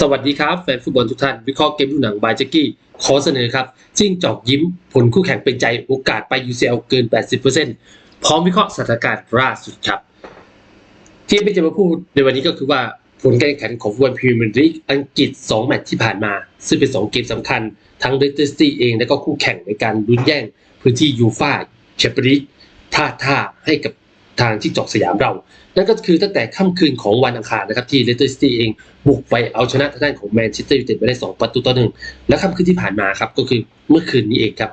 สวัสดีครับแฟนฟุตบอลทุกท่าน วิเคราะห์เกมดูหนังบายจ็กกี้ ขอเสนอครับจิ้งจอกยิ้ม ผลคู่แข่งเป็นใจโอกาสไป UCL เกิน 80%พร้อมวิเคราะห์สถานการณ์ล่าสุดครับ ที่เป็นจะมาพูดในวันนี้ก็คือว่าผลการแข่งขันของฟุตบอลพรีเมียร์ลีกอังกฤษ 2 แมตช์ที่ผ่านมา ซึ่งเป็น 2 เกมสำคัญ ทั้งเลสเตอร์ซิตี้เองและก็คู่แข่งในการลุ้นแย่งพื้นที่ยูฟ่าแชมเปี้ยนลีกท่าท่าให้กับทางที่จอกสยามเรา นั่นก็คือตั้งแต่ค่ำคืนของวันอังคารนะครับที่เลสเตอร์ซิตี้เองบุกไปเอาชนะทางด้านของแมนเชสเตอร์ยูไนเต็ดไปได้ 2 ประตูต่อหนึ่งและค่ำคืนที่ผ่านมาครับก็คือเมื่อคืนนี้เองครับ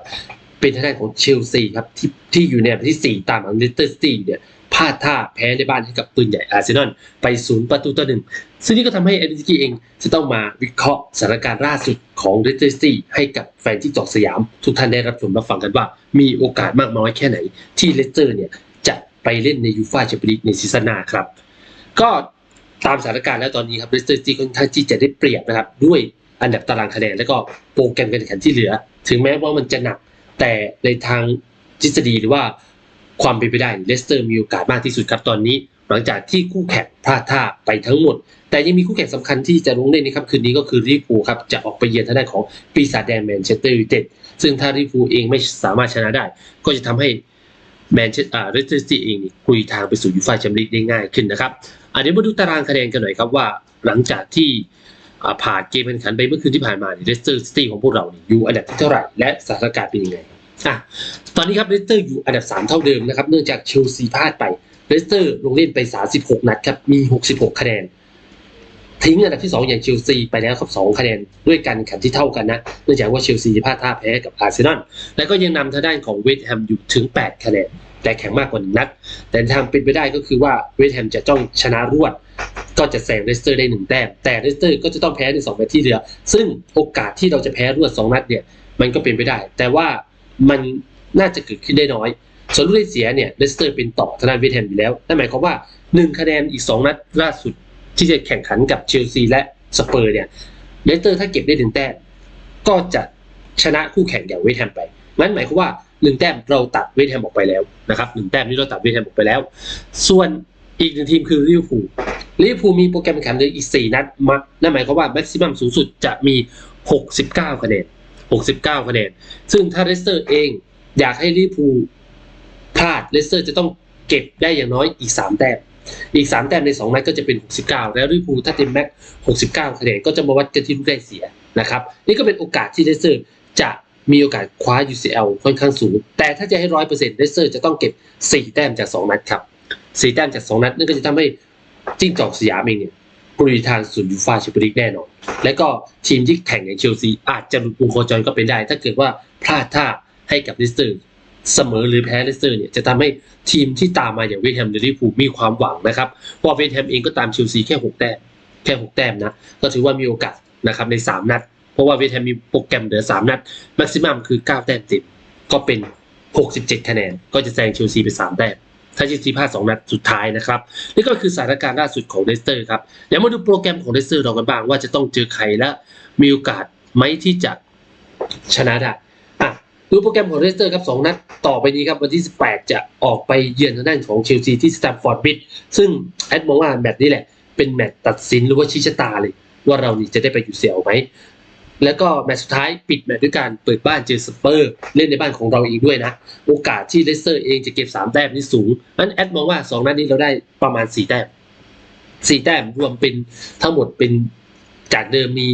เป็นทางด้านของเชลซีครับที่ที่อยู่ในอันดับที่ 4 ตามหลังเลสเตอร์ซิตี้เนี่ยพลาดท่าแพ้ในบ้านให้กับปืนใหญ่อาร์เซนอลไป0ประตูต่อหนึ่งซึ่งนี่ก็ทำให้เอ็นซิกี้เองจะต้องมาวิเคราะห์สถานการณ์ล่าสุดของเลสเตอร์ซิตี้ให้กับแฟนที่จอกสยาม ทุกท่านได้รับชมรับฟังกันว่า มีโอกาสมากน้อยแค่ไหนที่เลสเตอร์เนี่ย ไปเล่นในยูฟ่าแชมเปี้ยนลีกในซีซั่นหน้าครับ ก็ตามสถานการณ์แล้วตอนนี้ครับเลสเตอร์ซิตี้ค่อนข้างที่จะได้เปรียบนะครับ ด้วยอันดับตารางคะแนนแล้วก็โปรแกรมการแข่งขันที่เหลือ ถึงแม้ว่ามันจะหนักแต่ในทางทฤษฎีหรือว่าความเป็นไปได้เลสเตอร์มีโอกาสมากที่สุดครับตอนนี้ หลังจากที่คู่แข่งพลาดท่าไปทั้งหมด แต่ยังมีคู่แข่งสำคัญที่จะลงเล่นในค่ำคืนนี้ก็คือลิเวอร์พูลครับจะออกไปเยือนทางด้านของปีศาจแดงแมนเชสเตอร์ยูไนเต็ดซึ่งถ้าลิเวอร์พูลเองไม่สามารถชนะได้ ก็จะทำให้ แมนเชสเตอร์เลสเตอร์ซิตี้เองนี่กุยทางไปสู่ยูฟ่าแชมเปี้ยนลีกได้ง่ายขึ้นนะครับอะเดี๋ยวมาดูตารางคะแนนกันหน่อยครับว่า หลังจากที่ผ่านเกมแข่งขันไปเมื่อคืนที่ผ่านมาเนี่ยเลสเตอร์ซิตี้ของพวกเราเนี่ยอยู่อันดับที่เท่าไหร่และสถานการณ์เป็นยังไงอะตอนนี้ครับเลสเตอร์อยู่อันดับ 3 เท่าเดิมนะครับเนื่องจากเชลซีพลาดไปเลสเตอร์ลงเล่นไป 36 นัดครับมี 66 คะแนน ทิ้งอันดับที่ 2 อย่างเชลซีไปแล้วครับ2คะแนนด้วยการแข่งที่เท่ากันนะเนื่องจากว่าเชลซีพลาดท่าแพ้กับอาร์เซนอลและก็ยังนำทางด้านของเวสต์แฮมอยู่ถึง 8 คะแนนแต่แข่งมากกว่านัด แต่ทางเป็นไปได้ก็คือว่าเวสต์แฮมจะต้องชนะรวด ก็จะแซงเลสเตอร์ได้หนึ่งแต้มแต่เลสเตอร์ก็จะต้องแพ้ในสองแมตช์ที่เหลือซึ่งโอกาสที่เราจะแพ้รวดสองนัดเนี่ยมันก็เป็นไปได้ แต่ว่ามันน่าจะเกิดขึ้นได้น้อย ส่วนลูกได้เสียเนี่ยเลสเตอร์เป็นต่อทางด้านเวสต์แฮมอยู่แล้วนั่นหมายความว่าหนึ่งคะแนนอีกสองนัดล่าสุด ที่จะแข่งขันกับเชลซีและสเปอร์เนี่ยเลสเตอร์ถ้าเก็บได้หนึ่งแต้มก็จะชนะคู่แข่งอย่างเวสต์แฮมไปนั่นหมายความว่าหนึ่งแต้มเราตัดเวสต์แฮมออกไปแล้วนะครับหนึ่งแต้มนี้เราตัดเวสต์แฮมออกไปแล้ว ส่วนอีกหนึ่งทีมคือลิเวอร์พูลลิเวอร์พูลมีโปรแกรมแข่งขันเลืออีก4นัดมานั่นหมายความว่าแม็กซิมัมสูงสุดจะมี 69 คะแนน 69 คะแนน ซึ่งถ้าเลสเตอร์เองอยากให้ลิเวอร์พูลพลาดเลสเตอร์จะต้องเก็บได้อย่างน้อยอีก 3 แต้ม อีก 3 แต้มใน 2 นัดก็จะเป็น 69 แล้วลิเวอร์พูลถ้าเต็มแม็ก 69 คะแนนก็จะมาวัดกันที่ลูกได้เสียนะครับนี่ก็เป็นโอกาสที่เลสเตอร์จะมีโอกาสคว้า UCL ค่อนข้างสูง แต่ถ้าจะให้ร้อยเปอร์เซ็นต์เลสเตอร์จะต้องเก็บ 4 แต้มจาก 2 นัดครับ4แต้มจาก 2 นัดนั่นก็จะทำให้จิ้งจอกสยามเองเนี่ยกุยทางสู่ยูฟาแชมเปี้ยนลีกแน่นอน และก็ทีมที่แข่งอย่างเชลซีอาจจะหลุดวงโคจรก็เป็นได้ ถ้าเกิดว่าพลาดท่าให้กับเลสเตอร์ เสมอหรือแพ้เลสเตอร์เนี่ยจะทำให้ทีมที่ตามมาอย่างเวสต์แฮมหรือลิเวอร์พูลมีความหวังนะครับเพราะเวสต์แฮมเองก็ตามเชลซีแค่6แต้มแค่6แต้มนะก็ถือว่ามีโอกาสนะครับใน3นัด เพราะว่าเวสต์แฮมมีโปรแกรมเหลือ3นัดแม็กซิมัมคือ9แต้มติดก็เป็น67คะแนน ก็จะแซงเชลซีไป3แต้มถ้าเชลซีพลาด2นัดสุดท้ายนะครับนี่ก็คือสถานการณ์ล่าสุดของเลสเตอร์ครับเดี๋ยวมาดูโปรแกรมของเลสเตอร์เรากันบ้างว่าจะต้องเจอใครและมีโอกาสไหมที่จะชนะได้อะ ดูโปรแกรมของเลสเตอร์ครับสองนัดต่อไปนี้ครับ วันที่ 18 จะออกไปเยือนทางด้านของเชลซีที่สแตมฟอร์ดบริดจ์ซึ่งแอดมองว่าแมตช์นี้แหละ เป็นแมตช์ตัดสินหรือว่าชี้ชะตาเลย ว่าเรานี่จะได้ไปอยู่เสียวไหม แล้วก็แมตช์สุดท้ายปิดแมตช์ด้วยการเปิดบ้านเจอสเปอร์ เล่นในบ้านของเราเองด้วยนะ โอกาสที่เลสเตอร์เองจะเก็บ3แต้มนี่สูงนั้นแอดมองว่า2นัดนี้เราได้ประมาณ4แต้ม4แต้มรวมเป็นทั้งหมดเป็นจากเดิมมี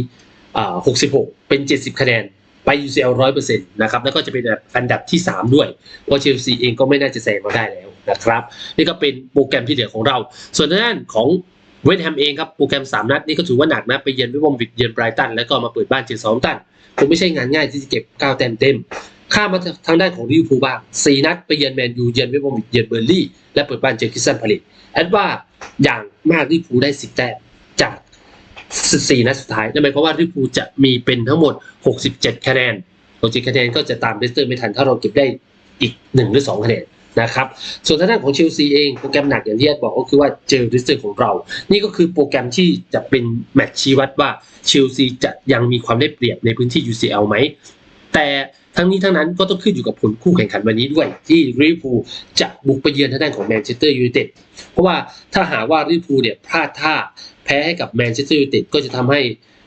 อ่า66 เป็น 70 คะแนน ไป UCL 100%นต์นะครับแล้วก็จะเป็นอันดับที่ 3 ด้วย เพราะเชลซีเองก็ไม่น่าจะแซงเราได้แล้วนะครับ นี่ก็เป็นโปรแกรมที่เหลือของเรา ส่วนด้านของเวสต์แฮมเองครับโปรแกรม 3 นัดนี่ก็ถือว่าหนักนะไปเยือนวสต์บรอมวิดเยือนไบรตันแล้วก็มาเปิดบ้านเจอซอมตันคงไม่ใช่งานง่ายที่จะเก็บ9แต้มเต็มข้ามมาทางด้านของลิเวอร์พูลบ้าง4นัดไปเยือนแมนยูเยือนเวสต์บอมวิดเยือนเบอร์ลี่และเปิดบ้านเจอคริสตันพาเลตแอดว่าอย่างมากลิเวอร์พูลได้10แต้มจาก 14 นัดสุดท้ายนั่นหมายความว่าลิเวอร์พูลจะมีเป็นทั้งหมด 67 คะแนน67คะแนนก็จะตามเลสเตอร์ไม่ทันถ้าเราเก็บได้อีก 1 หรือ 2 คะแนนนะครับ ส่วนทางด้านของเชลซีเองโปรแกรมหนักอย่างที่แอดบอกก็คือว่าเจอเลสเตอร์ของเรา นี่ก็คือโปรแกรมที่จะเป็นแมตช์ชี้วัดว่าเชลซีจะยังมีความได้เปรียบในพื้นที่ UCL ไหม แต่ทั้งนี้ทั้งนั้นก็ต้องขึ้นอยู่กับผลคู่แข่งขันวันนี้ด้วย ที่ลิเวอร์พูลจะบุกไปเยือนทางด้านของแมนเชสเตอร์ยูไนเต็ดเพราะว่าถ้าหากว่าลิเวอร์พูลเนี่ยพลาดท่า แพ้ให้กับแมนเชสเตอร์ยูไนเต็ดก็จะทำให้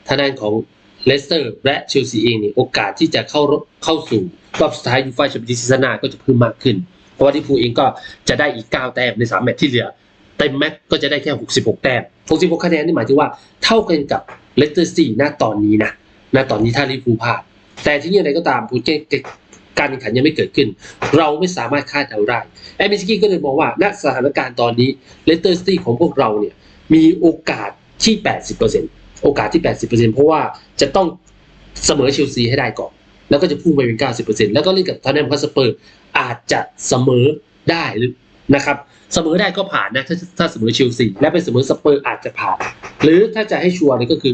ทางด้านของเลสเตอร์และเชลซีเองเนี่ยโอกาสที่จะเข้าเข้าสู่รอบสุดท้ายยูฟ่าแชมเปี้ยนส์ซีซั่นหน้าก็จะเพิ่มมากขึ้น เพราะว่าลิเวอร์พูลเองก็จะได้อีก 9 แต้มใน 3 แมตช์ที่เหลือเต็มแม็กซ์ก็จะได้แค่ 66 แต้ม 66 คะแนนนี่หมายถึงว่าเท่ากันกับเลสเตอร์ซีณตอนนี้นะณตอนนี้ถ้าลิเวอร์พูพลาดแต่ที่ย่างไรก็ตามพูดการแข่งขันยังไม่เกิดขึ้น เราไม่สามารถคาดเดาได้แอมิสกี้ก็เลยมองว่าณสถานการณ์ตอนนี้เลสเตอร์ซิตี้ของพวกเราเนี่ย มีโอกาสที่ 80%โอกาสที่ 80%เพราะว่าจะต้องเสมอเชลซีให้ได้ก่อน แล้วก็จะพุ่งไปเป็น 90%แล้วก็เล่นกับทอนแนมคัสเปอร์อาจจะเสมอได้หรือนะครับเสมอได้ก็ผ่านนะถ้าถ้าเสมอเชลซีและเป็นเสมอสเปอร์อาจจะผ่าน หรือถ้าจะให้ชัวร์เลยก็คือ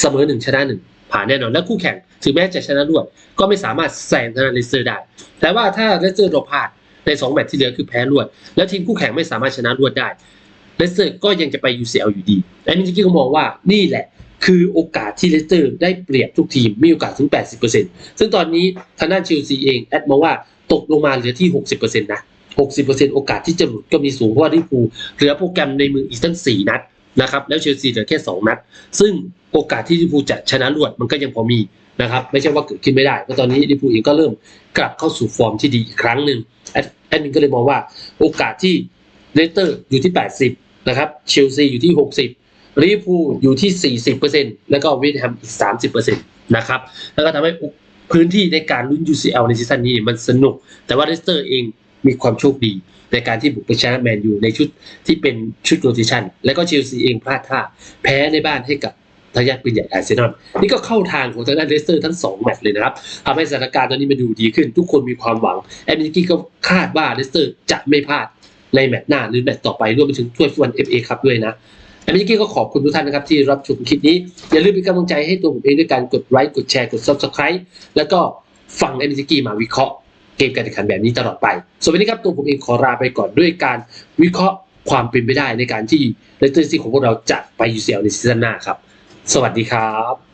เสมอหนึ่งชนะหนึ่งผ่านแน่นอนและคู่แข่งถึงแม้จะชนะรวดก็ไม่สามารถแซงทางเลสเตอร์ได้ แต่ว่าถ้าเลสเตอร์เราพลาดใน2แมตช์ที่เหลือคือแพ้รวด แล้วทีมคู่แข่งไม่สามารถชนะรวดได้ เลสเตอร์ก็ยังจะไป UCL อยู่ดีและมินจิกี้ก็มองว่านี่แหละ คือโอกาสที่เลสเตอร์ได้เปรียบทุกทีม มีโอกาสถึง 80%ซึ่งตอนนี้ทางด้านเชลซีเองแอดมองว่าตกลงมาเหลือที่ 60%นะ 60%โอกาสที่จะหลุดก็มีสูงเพราะว่าลิเวอร์พูลเหลือโปรแกรมในมืออีกตั้ง 4 นัดนะครับแล้วเชลซีเหลือแค่ 2 นัด ซึ่งโอกาสที่ลิเวอร์พูลจะชนะรวดมันก็ยังพอมีนะครับไม่ใช่ว่าเกิดขึ้นไม่ได้เพราะตอนนี้ลิเวอร์พูลเองก็เริ่มกลับเข้าสู่ฟอร์มที่ดีอีกครั้งหนึ่งแอดแอดมินก็เลยมองว่าโอกาสที่เลสเตอร์อยู่ที่ 80 นะครับเชลซีอยู่ที่ 60ลิเวอร์พูลอยู่ที่ 40%แล้วก็เวสต์แฮมอีก 30%นะครับแล้วก็ทำให้พื้นที่ในการลุ้น UCL ในซีซั่นนี้มันสนุก แต่ว่าเลสเตอร์เองมีความโชคดี ในการที่บุกไปชนะแมนยูในชุดที่เป็นชุดโรเตชันและก็เชลซีเองพลาดท่า แพ้ในบ้านให้กับทายาทปืนใหญ่อาร์เซนอลนี่ก็เข้าทางของทางด้านเลสเตอร์ทั้ง2แมตช์เลยนะครับทำให้สถานการณ์ตอนนี้มันดูดีขึ้น ทุกคนมีความหวังแอมมิกี้ก็คาดว่าเลสเตอร์จะไม่พลาด ในแมตช์หน้าหรือแมตช์ต่อไปรวมไปถึงถ้วยฟุตบอลเอฟเอคัพด้วยนะแอมมิกี้ก็ขอบคุณทุกท่านนะครับที่รับชมคลิปนี้ อย่าลืมเป็นกำลังใจให้ตัวผมเองด้วยการกดไลค์กดแชร์กด subscribe แล้วก็ฟังแอมมิกี้มาวิเคราะห์เกมการแข่งขันแบบนี้ตลอดไปส่วนวันนี้ครับตัวผมเองขอลาไปก่อนด้วยการวิเคราะห์ความเป็นไปได้ในการที่เลสเตอร์ซิตี้ของพวกเราจะไป UCL ในซีซั่นหน้าครับ สวัสดีครับ